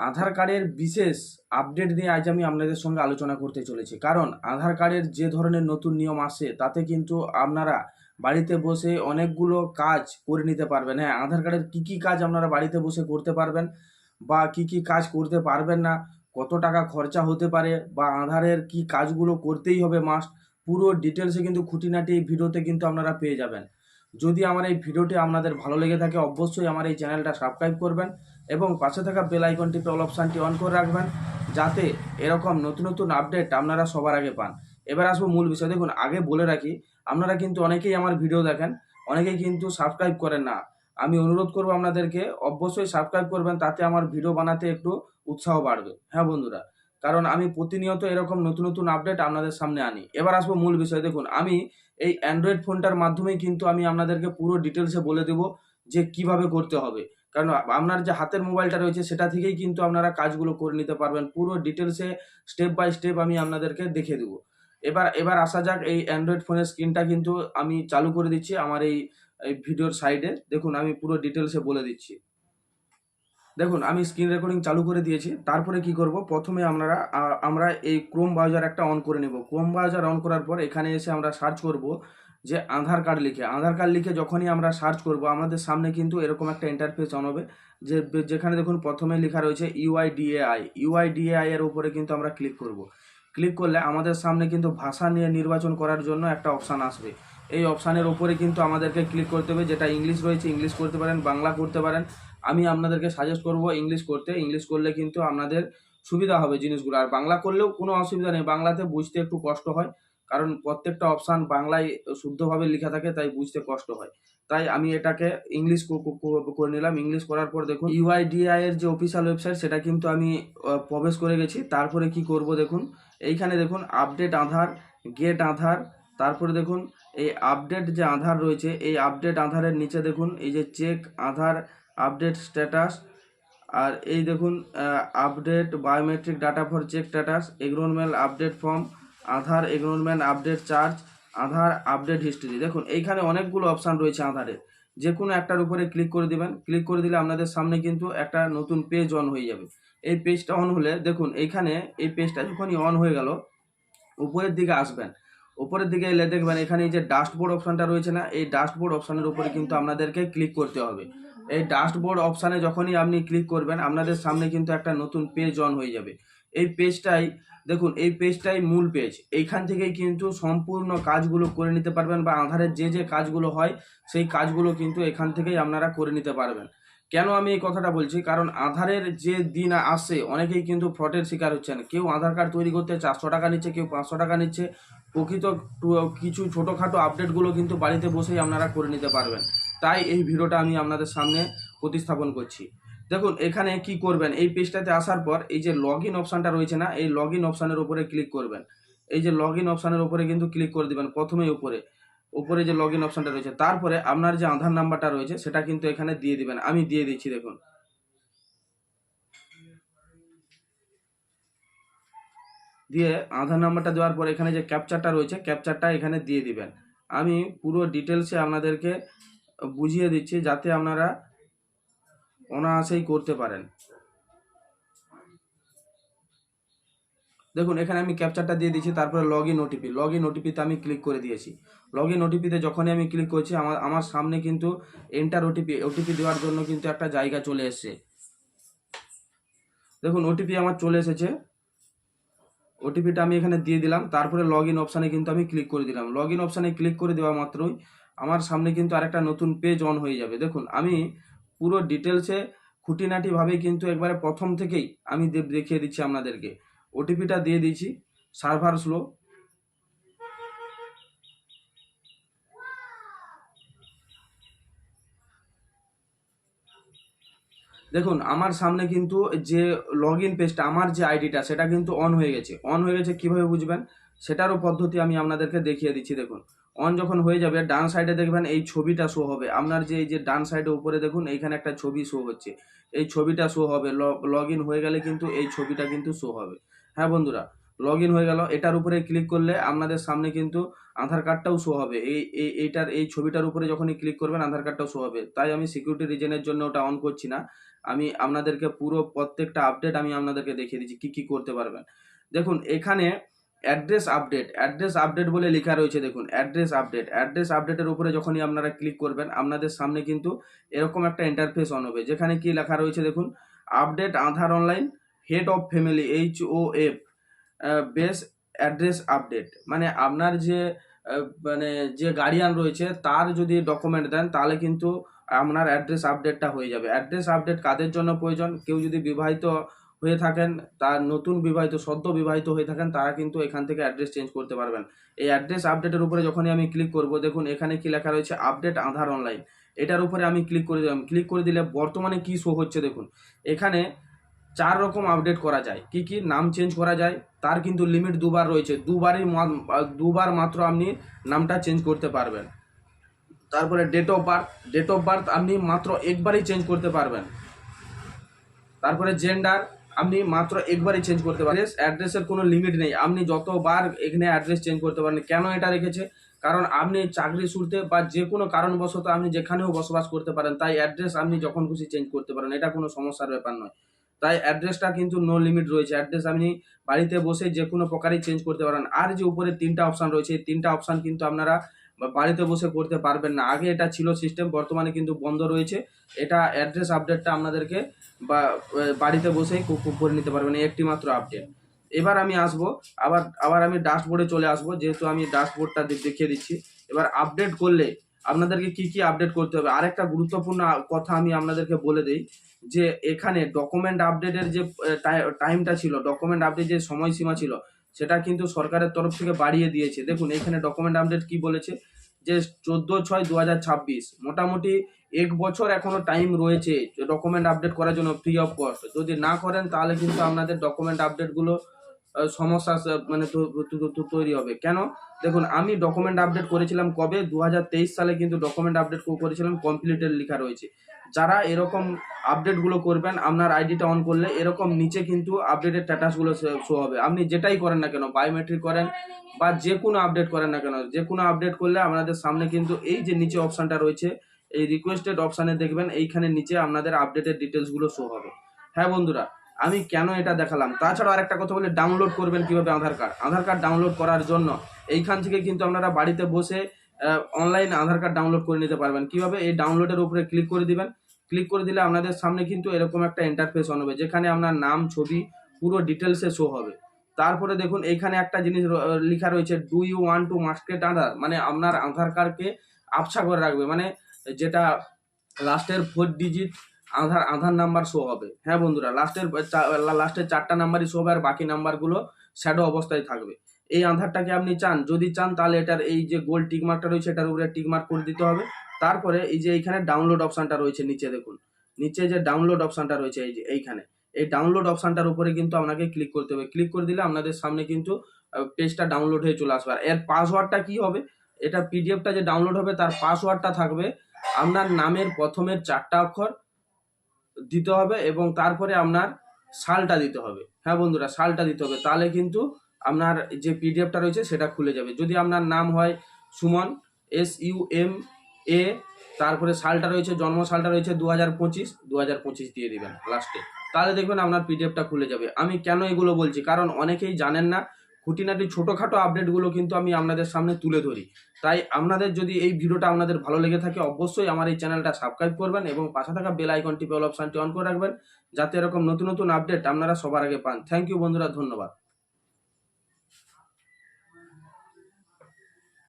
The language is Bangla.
আধার কার্ডের বিশেষ আপডেট নিয়ে আজ আমি আপনাদের সঙ্গে আলোচনা করতে চলেছি। কারণ আধার কার্ডের যে ধরনের নতুন নিয়ম আসে তাতে কিন্তু আপনারা বাড়িতে বসে অনেকগুলো কাজ করে নিতে পারবেন। হ্যাঁ আধার কার্ডের কী কী কাজ আপনারা বাড়িতে বসে করতে পারবেন বা কী কী কাজ করতে পারবেন না, কত টাকা খরচা হতে পারে বা আধারের কি কাজগুলো করতেই হবে মাস্ট, পুরো ডিটেলসে কিন্তু খুঁটিনাটি এই ভিডিওতে কিন্তু আপনারা পেয়ে যাবেন। যদি আমার এই ভিডিওটি আপনাদের ভালো লেগে থাকে, অবশ্যই আমার এই চ্যানেলটা সাবস্ক্রাইব করবেন। এবং পাশে থাকা বেল আইকন টিপে অল অপশানটি অন করে রাখবেন, যাতে এরকম নতুন নতুন আপডেট আপনারা সবার আগে পান। এবার আসব মূল বিষয়। দেখুন, আগে বলে রাখি, আপনারা কিন্তু অনেকেই আমার ভিডিও দেখেন, অনেকেই কিন্তু সাবস্ক্রাইব করেন না। আমি অনুরোধ করব আপনাদেরকে, অবশ্যই সাবস্ক্রাইব করবেন, তাতে আমার ভিডিও বানাতে একটু উৎসাহ বাড়বে। হ্যাঁ বন্ধুরা? কারণ আমি প্রতিনিয়ত এরকম নতুন নতুন আপডেট আপনাদের সামনে আনি। এবার আসব মূল বিষয়। দেখুন, আমি এই অ্যান্ড্রয়েড ফোনটার মাধ্যমেই কিন্তু আমি আপনাদেরকে পুরো ডিটেলসে বলে দেবো যে কীভাবে করতে হবে। কারণ আপনার যে হাতের মোবাইলটা রয়েছে সেটা থেকেই কিন্তু আপনারা কাজগুলো করে নিতে পারবেন। পুরো ডিটেলসে স্টেপ বাই স্টেপ আমি আপনাদেরকে দেখে দেবো। এবার এবার আসা যাক, এই অ্যান্ড্রয়েড ফোনের স্ক্রিনটা কিন্তু আমি চালু করে দিচ্ছি আমার এই ভিডিওর সাইডে দেখুন, আমি পুরো ডিটেলসে বলে দিচ্ছি। দেখুন, আমি স্ক্রিন রেকর্ডিং চালু করে দিয়েছি। তারপরে কি করব? প্রথমে আমরা আ- আমরা এই ক্রোম ব্রাউজার একটা অন করে নেব। ক্রোম ব্রাউজার অন করার পর এখানে এসে আমরা সার্চ করব। যে আধার কার্ড লিখে, আধার কার্ড লিখে যখনই আমরা সার্চ করব, আমাদের সামনে কিন্তু এরকম একটা ইন্টারফেস অন হবে যে যেখানে দেখুন প্রথমে লেখা রয়েছে ইউআইডিএআই ইউআইডিএআই এর উপরে কিন্তু আমরা ক্লিক করব। ক্লিক করলে আমাদের সামনে কিন্তু ভাষা নিয়ে নির্বাচন করার জন্য একটা অপশান আসবে। এই অপশানের উপরে কিন্তু আমাদেরকে ক্লিক করতে হবে, যেটা ইংলিশ রয়েছে, ইংলিশ করতে পারেন, বাংলা করতে পারেন। আমি আপনাদেরকে সাজেস্ট করব ইংলিশ করতে, ইংলিশ করলে কিন্তু আপনাদের সুবিধা হবে জিনিসগুলো। আর বাংলা করলেও কোনো অসুবিধা নেই, বাংলাতে বুঝতে একটু কষ্ট হয়। কারণ প্রত্যেকটা অপশান বাংলায় শুদ্ধভাবে লেখা থাকে, তাই বুঝতে কষ্ট হয়। তাই আমি এটাকে ইংলিশ করে নিলাম। ইংলিশ করার পর দেখুন ইউআইডিআই এর যে অফিসিয়াল ওয়েবসাইট সেটা কিন্তু আমি প্রবেশ করে গেছি। তারপরে কি করব দেখুন, এইখানে দেখুন আপডেট আধার গেট আধার, তারপরে দেখুন, এই আপডেট যে আধার রয়েছে, এই আপডেট আধারের নিচে দেখুন, এই যে চেক আধার আপডেট স্ট্যাটাস আর এই দেখুন update biometric data for check status enrolment update form Aadhaar enrolment update charge Aadhaar update history দেখুন, এইখানে অনেকগুলো অপশান রয়েছে আধারের যে কোনো একটার উপরে ক্লিক করে দিবেন। ক্লিক করে দিলে আপনাদের সামনে কিন্তু একটা নতুন পেজ অন হয়ে যাবে। এই পেজটা অন হলে, দেখুন, এইখানে এই পেজটা যখনই অন হয়ে গেল, উপরের দিকে আসবেন। উপরের দিকে এলে দেখবেন, এখানে যে ডাস্টবোর্ড অপশানটা রয়েছে না, এই ডাস্টবোর্ড অপশানের উপরে কিন্তু আপনাদেরকে ক্লিক করতে হবে। এই ডাস্টবোর্ড অপশানে যখনই আপনি ক্লিক করবেন, আপনাদের সামনে কিন্তু একটা নতুন পেজ অন হয়ে যাবে। এই পেজটাই, দেখুন, এই পেজটাই মূল পেজ এইখান থেকেই কিন্তু সম্পূর্ণ কাজগুলো করে নিতে পারবেন বা আধারের যে যে কাজগুলো হয়, সেই কাজগুলো কিন্তু এখান থেকেই আপনারা করে নিতে পারবেন। কেন আমি এই কথাটা বলছি? কারণ আধারের যে দিন আসে, অনেকেই কিন্তু ফ্রডের শিকার হচ্ছেন। কেউ আধার কার্ড তৈরি করতে চারশো টাকা নিচ্ছে, কেউ পাঁচশো টাকা নিচ্ছে। প্রকৃত কিছু ছোটোখাটো আপডেটগুলো কিন্তু বাড়িতে বসেই আপনারা করে নিতে পারবেন। তাই এই ভিডিওটা আমি আপনাদের সামনে প্রতিস্থাপন করছি। দেখুন, এখানে কি করবেন? এই পেজটাতে আসার পর এই যে লগ ইন অপশানটা রয়েছে না, এই লগ ইন অপশানের উপরে ক্লিক করবেন। এই যে লগ ইন অপশানের উপরে কিন্তু ক্লিক করে দিবেন প্রথমেই উপরে। উপরে যে লগ ইন অপশানটা রয়েছে, তারপরে আপনার যে আধার নাম্বারটা রয়েছে, সেটা কিন্তু এখানে দিয়ে দিবেন। আমি দিয়ে দিচ্ছি, দেখুন। দিয়ে আধার নাম্বারটা দেওয়ার পর এখানে যে ক্যাপচারটা রয়েছে ক্যাপচারটা এখানে দিয়ে দিবেন। আমি পুরো ডিটেলসে আপনাদেরকে বুঝিয়ে দিচ্ছি, যাতে আপনারা অনায়াসেই করতে পারেন। দেখুন, এখানে আমি ক্যাপচারটা দিয়ে দিয়েছি, তারপরে log in OTP log in ওটিপিতে আমি ক্লিক করে দিয়েছি। লগ ইন ওটিপিতে যখনই আমি ক্লিক করছি, আমার আমার সামনে কিন্তু এন্টার ওটিপি ওটিপি দেওয়ার জন্য কিন্তু একটা জায়গা চলে এসেছে। দেখুন ওটিপি আমার চলে এসেছে। ওটিপিটা আমি এখানে দিয়ে দিলাম, তারপরে লগ ইন অপশানে কিন্তু আমি ক্লিক করে দিলাম। লগ ইন অপশানে ক্লিক করে দেওয়া মাত্রই আমার সামনে কিন্তু আরেকটা নতুন পেজ অন হয়ে যাবে। দেখুন, আমি পুরো ডিটেলসে খুঁটিনাটিভাবেই কিন্তু একবারে প্রথম থেকেই আমি দেখিয়ে দিচ্ছি আপনাদেরকে। ওটিপিটা দিয়ে দিয়েছি, সার্ভার স্লো। দেখুন, আমার সামনে কিন্তু যে লগ ইন পেজটা আমার যে আইডিটা সেটা কিন্তু অন হয়ে গেছে। অন হয়ে গেছে কীভাবে বুঝবেন? সেটারও পদ্ধতি আমি আপনাদেরকে দেখিয়ে দিচ্ছি, দেখুন। অন যখন হয়ে যাবে, ডান সাইডে দেখবেন এই ছবিটা শো হবে। আপনার যে, এই যে ডান সাইডে উপরে দেখুন, এইখানে একটা ছবি শো হচ্ছে। এই ছবিটা শো হবে। লগ ইন হয়ে গেলে কিন্তু এই ছবিটা কিন্তু শো হবে। হ্যাঁ বন্ধুরা লগ ইন হয়ে গেল। এটার উপরে ক্লিক করলে আপনাদের সামনে কিন্তু আধার কার্ডটাও শো হবে। এই এই, এইটার, এই ছবিটার উপরে যখনই ক্লিক করবেন, আধার কার্ডটাও শো হবে। তাই আমি সিকিউরিটি রিজনের জন্য ওটা অন করছি না। আমি আপনাদেরকে পুরো প্রত্যেকটা আপডেট আমি আপনাদেরকে দেখিয়ে দিচ্ছি, কী কী করতে পারবেন। দেখুন, এখানে অ্যাড্রেস আপডেট অ্যাড্রেস আপডেট বলে লেখা রয়েছে দেখুন অ্যাড্রেস আপডেট অ্যাড্রেস আপডেটের উপরে যখনই আপনারা ক্লিক করবেন, আপনাদের সামনে কিন্তু এরকম একটা ইন্টারফেস অন হবে, যেখানে কি লেখা রয়েছে দেখুন update Aadhaar online head of family H O F base address update মানে আপনার যে মানে যে গার্ডিয়ান রয়েছে, তার যদি ডকুমেন্ট দেন, তাহলে কিন্তু আপনার অ্যাড্রেস আপডেটটা হয়ে যাবে। অ্যাড্রেস আপডেট কাদের জন্য প্রয়োজন? কেউ যদি বিবাহিত হয়ে থাকেন, তার নতুন বিবাহিত, সদ্য বিবাহিত হয়ে থাকেন, তারা কিন্তু এখান থেকে অ্যাড্রেস চেঞ্জ করতে পারবেন। এই অ্যাড্রেস আপডেটের উপরে যখনই আমি ক্লিক করব, দেখুন এখানে কি লেখা রয়েছে আপডেট আধার অনলাইন এটার উপরে আমি ক্লিক করে দিলাম। ক্লিক করে দিলে বর্তমানে কি শো হচ্ছে দেখুন। এখানে চার রকম আপডেট করা যায়। কি কি? নাম চেঞ্জ করা যায়। তার কিন্তু লিমিট দুবার রয়েছে। দুবারই দুবার মাত্র আপনি নামটা চেঞ্জ করতে পারবেন। তারপরে date of birth date of birth আপনি মাত্র একবারই চেঞ্জ করতে পারবেন। তারপরে জেন্ডার আপনি মাত্র একবারই চেঞ্জ করতে পারেন। অ্যাড্রেসের কোনো লিমিট নেই। আপনি যতবার এখানে অ্যাড্রেস চেঞ্জ করতে পারেন কেন এটা রেখেছে? কারণ আপনি চাকরি শুরুতে বা যে কোনো কারণবশত আপনি যেখানেও বসবাস করতে পারেন, তাই অ্যাড্রেস আপনি যখন খুশি চেঞ্জ করতে পারেন। এটা কোনো সমস্যার ব্যাপার নয়। তাই অ্যাড্রেসটা কিন্তু নো লিমিট রয়েছে। অ্যাড্রেস আপনি বাড়িতে বসে যে কোনো প্রকারই চেঞ্জ করতে পারেন। আর যে উপরে তিনটা অপশান রয়েছে, এই তিনটা অপশান কিন্তু আপনারা বাড়িতে বসে করতে পারবেন না। আগে এটা ছিল সিস্টেম বর্তমানে কিন্তু বন্ধ রয়েছে। এটা অ্যাড্রেস আপডেটটা আপনাদেরকে বা বাড়িতে বসেই করে নিতে পারবেন, একটি মাত্র আপডেট এবার আমি আসব, আবার আবার আমি ডাশবোর্ডে চলে আসব, যেহেতু আমি ডাশবোর্ডটা দেখিয়ে দিচ্ছি। এবার আপডেট করলে আপনাদেরকে কি কি আপডেট করতে হবে? আরেকটা গুরুত্বপূর্ণ কথা আমি আপনাদেরকে বলে দিই, যে এখানে ডকুমেন্ট আপডেটের যে টাইমটা ছিল ডকুমেন্ট আপডেট যে সময়সীমা ছিল সেটা কিন্তু সরকারের তরফ থেকে বাড়িয়ে দিয়েছে। দেখুন, এখানে ডকুমেন্ট আপডেট কি বলেছে? যে চোদ্দ ছয় দু মোটামুটি এক বছর এখনও টাইম রয়েছে ডকুমেন্ট আপডেট করার জন্য ফ্রি অফ কস্ট যদি না করেন, তাহলে কিন্তু আপনাদের ডকুমেন্ট আপডেটগুলো সমস্যা মানে তৈরি হবে। কেন? দেখুন, আমি ডকুমেন্ট আপডেট করেছিলাম কবে? দু হাজার তেইশ সালে কিন্তু ডকুমেন্ট আপডেট করেছিলাম কমপ্লিটেড লেখা রয়েছে। যারা এরকম আপডেটগুলো করবেন, আপনার আইডিটা অন করলে এরকম নিচে কিন্তু আপডেটের স্ট্যাটাসগুলো শো হবে। আপনি যেটাই করেন না কেন বায়োমেট্রিক করেন বা যে কোনো আপডেট করেন না কেন, যে কোনো আপডেট করলে আপনাদের সামনে কিন্তু এই যে নিচে অপশানটা রয়েছে, এই রিকোয়েস্টেড অপশানে দেখবেন, এইখানে নিচে আপনাদের আপডেটের ডিটেলসগুলো শো হবে। হ্যাঁ বন্ধুরা আমি কেন এটা দেখালাম? তাছাড়া আরেকটা কথা বলে ডাউনলোড করবেন কীভাবে Aadhaar card? Aadhaar card download করার জন্য এইখান থেকে কিন্তু আপনারা বাড়িতে বসে অনলাইন আধার কার্ড ডাউনলোড করে নিতে পারবেন। কীভাবে? এই ডাউনলোডের উপরে ক্লিক করে দিবেন। ক্লিক করে দিলে আপনাদের সামনে কিন্তু এরকম একটা ইন্টারফেস অন হবে, যেখানে আপনার নাম, ছবি, পুরো ডিটেলসে শো হবে। তারপরে দেখুন, এইখানে একটা জিনিস লেখা রয়েছে do you want to masked Aadhaar? মানে আপনার আধার কার্ডকে আবছা করে রাখবে। মানে যেটা লাস্টের four digit Aadhaar Aadhaar number show হবে। হ্যাঁ বন্ধুরা, লাস্টের লাস্টের চারটা নাম্বারই শো হবে আর বাকি নাম্বারগুলো শ্যাডো অবস্থায় থাকবে। এই আধারটাকে আপনি চান? যদি চান, তাহলে এটার এই যে গোল টিকমার্কটা রয়েছে, এটার উপরে টিকমার্ক করে দিতে হবে। তারপরে এই যে এইখানে ডাউনলোড অপশানটা রয়েছে, নিচে দেখুন। নিচে যে ডাউনলোড অপশানটা রয়েছে, এই যে এইখানে। এই ডাউনলোড অপশানটার উপরে কিন্তু আপনাকে ক্লিক করতে হবে। ক্লিক করে দিলে আপনাদের সামনে কিন্তু পেজটা ডাউনলোড হয়ে চলে আসবে। আর এর পাসওয়ার্ডটা কি হবে? এটা পিডিএফটা যে ডাউনলোড হবে, তার পাসওয়ার্ডটা থাকবে আপনার নামের প্রথমের চারটা অক্ষর দিতে হবে এবং তারপরে আপনার সালটা দিতে হবে। হ্যাঁ বন্ধুরা, সালটা দিতে হবে। তাহলে কিন্তু আপনার যে পিডিএফটা রয়েছে সেটা খুলে যাবে। যদি আপনার নাম হয় Suman S U M A তারপরে সালটা রয়েছে, জন্ম সালটা রয়েছে দু হাজার পঁচিশ দু হাজার পঁচিশ দিয়ে দেবেন লাস্টে। তাহলে দেখবেন আপনার পিডিএফটা খুলে যাবে। আমি কেন এগুলো বলছি? কারণ অনেকেই জানেন না খুঁটিনাটি ছোটোখাটো আপডেটগুলো কিন্তু আমি আপনাদের সামনে তুলে ধরি। তাই আপনাদের যদি এই ভিডিওটা আপনাদের ভালো লেগে থাকে, অবশ্যই আমার এই চ্যানেলটা সাবস্ক্রাইব করবেন এবং পাশে থাকা বেল আইকনটি বেল অপশানটি অন করে রাখবেন, যাতে এরকম নতুন নতুন আপডেট আপনারা সবার আগে পান। থ্যাংক ইউ বন্ধুরা, ধন্যবাদ।